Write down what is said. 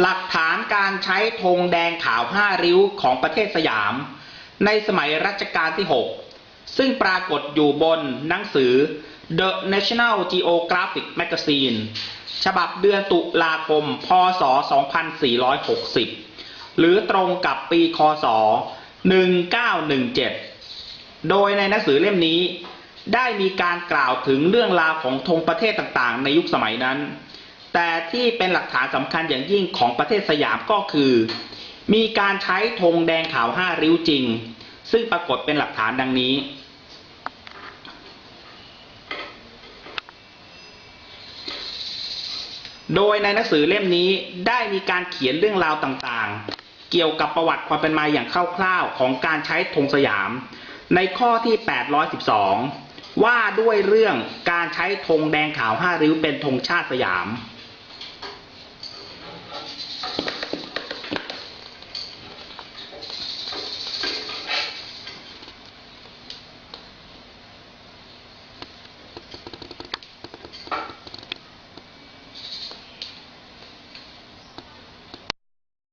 หลักฐานการใช้ธงแดงขาวห้าริ้วของประเทศสยาม ในสมัยรัชกาลที่ 6 ซึ่งปรากฏอยู่บนหนังสือ The National Geographic Magazine ฉบับเดือนตุลาคม พศ 2460 หรือตรงกับปีคศ 1917 โดยในหนังสือเล่มนี้ ได้มีการกล่าวถึงเรื่องราวของธงประเทศต่างๆ ในยุคสมัยนั้น แต่ที่เป็นหลักฐานสำคัญอย่างยิ่งของประเทศสยามก็คือ มีการใช้ธงแดงขาวห้าริ้วจริง ซึ่งปรากฏเป็นหลักฐานดังนี้ โดยในหนังสือเล่มนี้ได้มีการเขียนเรื่องราวต่างๆ เกี่ยวกับประวัติความเป็นมาอย่างคร่าวๆ ของการใช้ธงสยาม ในข้อที่ 812ว่าด้วยเรื่องการใช้ธงแดงขาวห้าริ้วเป็นธงชาติสยาม